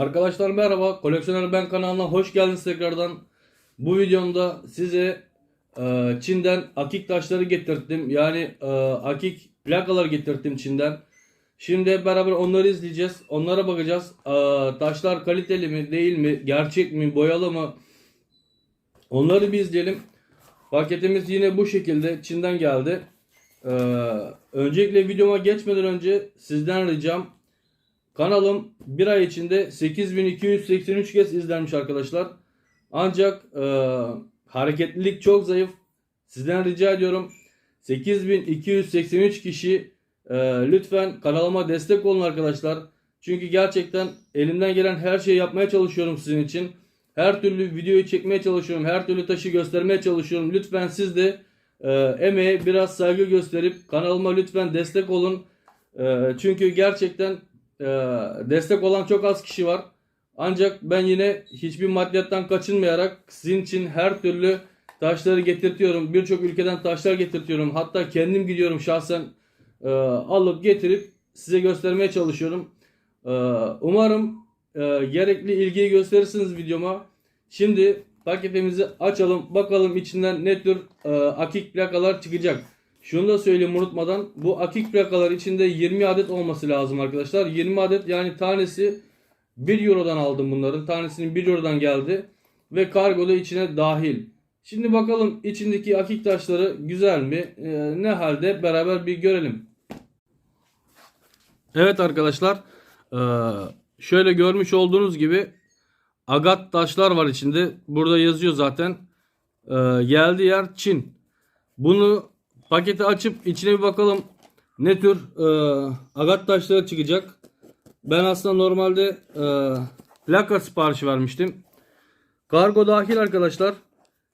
Arkadaşlar merhaba. Koleksiyoner Ben kanalına hoş geldiniz tekrardan. Bu videomda size e, Çin'den akik taşları getirttim. Yani e, akik plakalar getirttim Çin'den. Şimdi beraber onları izleyeceğiz. Onlara bakacağız. E, taşlar kaliteli mi, değil mi, gerçek mi, boyalı mı? Onları bir izleyelim. Paketimiz yine bu şekilde Çin'den geldi. E, öncelikle videoma geçmeden önce sizden ricam Kanalım bir ay içinde 8283 kez izlenmiş arkadaşlar. Ancak e, hareketlilik çok zayıf. Sizden rica ediyorum 8283 kişi e, lütfen kanalıma destek olun arkadaşlar. Çünkü gerçekten elimden gelen her şeyi yapmaya çalışıyorum sizin için. Her türlü videoyu çekmeye çalışıyorum. Her türlü taşı göstermeye çalışıyorum. Lütfen siz de e, emeğe biraz saygı gösterip kanalıma lütfen destek olun. E, çünkü gerçekten ee, destek olan çok az kişi var. Ancak ben yine hiçbir maddiyattan kaçınmayarak sizin için her türlü taşları getirtiyorum. Birçok ülkeden taşlar getirtiyorum. Hatta kendim gidiyorum şahsen e, alıp getirip size göstermeye çalışıyorum. E, umarım e, gerekli ilgiyi gösterirsiniz videoma. Şimdi paketimizi açalım. Bakalım içinden ne tür e, akik plakalar çıkacak. Şunu da söyleyeyim unutmadan. Bu akik plakalar içinde 20 adet olması lazım arkadaşlar. 20 adet yani tanesi 1 Euro'dan aldım bunların. Tanesinin 1 Euro'dan geldi. Ve kargo da içine dahil. Şimdi bakalım içindeki akik taşları güzel mi? Ee, ne halde beraber bir görelim. Evet arkadaşlar. Ee, şöyle görmüş olduğunuz gibi agat taşlar var içinde. Burada yazıyor zaten. Ee, geldiği yer Çin. Bunu Paketi açıp içine bir bakalım ne tür e, agat taşları çıkacak. Ben aslında normalde e, plaka siparişi vermiştim. Kargo dahil arkadaşlar.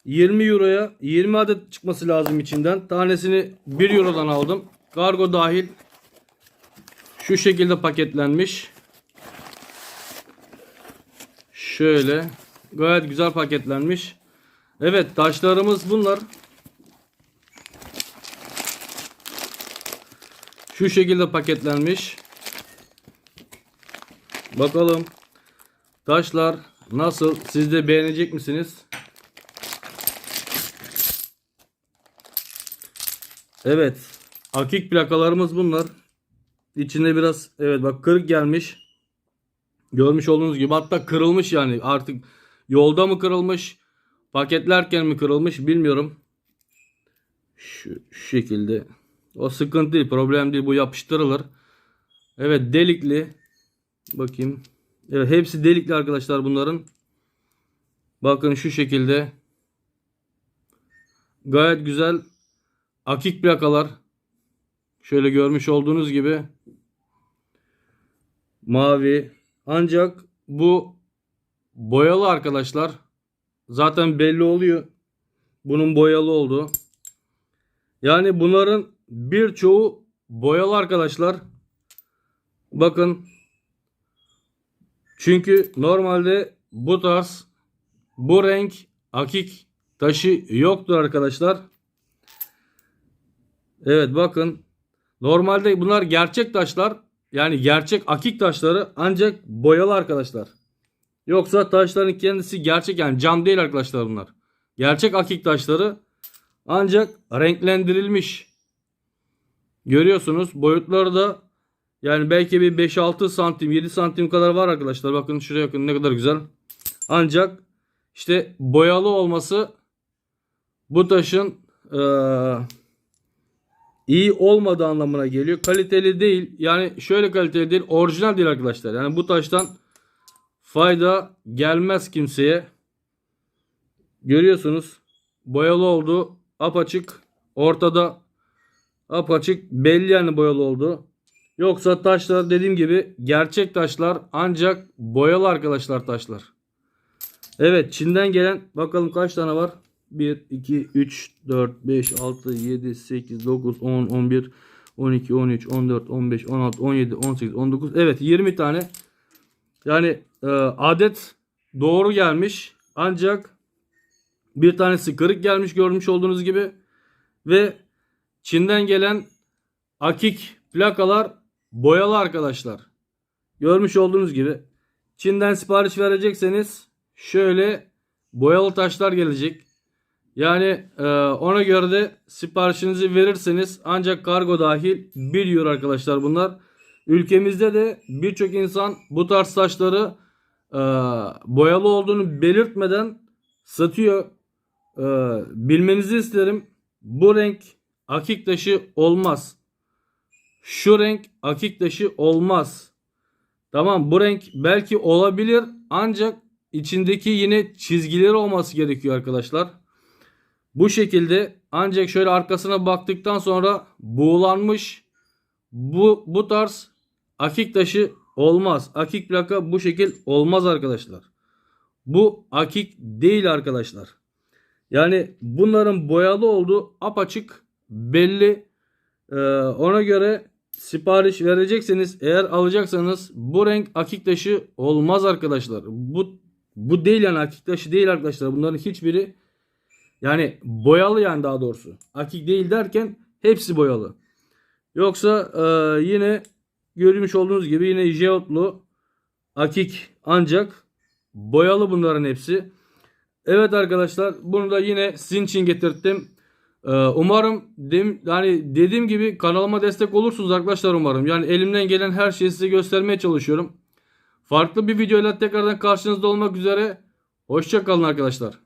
20 euroya 20 adet çıkması lazım içinden. Tanesini 1 eurodan aldım. Kargo dahil. Şu şekilde paketlenmiş. Şöyle. Gayet güzel paketlenmiş. Evet taşlarımız bunlar. Şu şekilde paketlenmiş. Bakalım taşlar nasıl? Siz de beğenecek misiniz? Evet. Akik plakalarımız bunlar. İçinde biraz evet bak kırık gelmiş. Görmüş olduğunuz gibi hatta kırılmış yani artık yolda mı kırılmış paketlerken mi kırılmış bilmiyorum. Şu, şu şekilde o sıkıntı değil, problem değil. Bu yapıştırılır. Evet, delikli. Bakayım. Evet, hepsi delikli arkadaşlar bunların. Bakın şu şekilde. Gayet güzel akik plakalar. Şöyle görmüş olduğunuz gibi. Mavi. Ancak bu boyalı arkadaşlar. Zaten belli oluyor. Bunun boyalı olduğu. Yani bunların birçoğu boyalı arkadaşlar. Bakın. Çünkü normalde bu tarz bu renk akik taşı yoktur arkadaşlar. Evet bakın. Normalde bunlar gerçek taşlar. Yani gerçek akik taşları ancak boyalı arkadaşlar. Yoksa taşların kendisi gerçek yani cam değil arkadaşlar bunlar. Gerçek akik taşları ancak renklendirilmiş. Görüyorsunuz boyutları da yani belki bir 5-6 santim 7 santim kadar var arkadaşlar. Bakın şuraya bakın ne kadar güzel. Ancak işte boyalı olması bu taşın e, iyi olmadığı anlamına geliyor. Kaliteli değil. Yani şöyle kaliteli değil. Orijinal değil arkadaşlar. Yani bu taştan fayda gelmez kimseye. Görüyorsunuz. Boyalı oldu. Apaçık. Ortada apaçık belli yani boyalı oldu. Yoksa taşlar dediğim gibi gerçek taşlar ancak boyalı arkadaşlar taşlar. Evet Çin'den gelen bakalım kaç tane var? 1, 2, 3, 4, 5, 6, 7, 8, 9, 10, 11, 12, 13, 14, 15, 16, 17, 18, 19. Evet 20 tane. Yani e, adet doğru gelmiş. Ancak bir tanesi kırık gelmiş görmüş olduğunuz gibi. Ve Çin'den gelen akik plakalar boyalı arkadaşlar. Görmüş olduğunuz gibi Çin'den sipariş verecekseniz şöyle boyalı taşlar gelecek. Yani e, ona göre de siparişinizi verirseniz ancak kargo dahil 1 euro arkadaşlar bunlar. Ülkemizde de birçok insan bu tarz taşları e, boyalı olduğunu belirtmeden satıyor. E, bilmenizi isterim. Bu renk akik taşı olmaz. Şu renk akik taşı olmaz. Tamam bu renk belki olabilir ancak içindeki yine çizgileri olması gerekiyor arkadaşlar. Bu şekilde ancak şöyle arkasına baktıktan sonra buğulanmış bu bu tarz akik taşı olmaz. Akik plaka bu şekil olmaz arkadaşlar. Bu akik değil arkadaşlar. Yani bunların boyalı olduğu apaçık belli. Ee, ona göre sipariş verecekseniz eğer alacaksanız bu renk akik taşı olmaz arkadaşlar. Bu bu değil yani akik taşı değil arkadaşlar. Bunların hiçbiri yani boyalı yani daha doğrusu. Akik değil derken hepsi boyalı. Yoksa e, yine görmüş olduğunuz gibi yine jeotlu akik ancak boyalı bunların hepsi. Evet arkadaşlar bunu da yine sizin için getirttim. Ee, umarım dem, yani dediğim gibi kanalıma destek olursunuz arkadaşlar umarım. Yani elimden gelen her şeyi size göstermeye çalışıyorum. Farklı bir videoyla tekrardan karşınızda olmak üzere. Hoşçakalın arkadaşlar.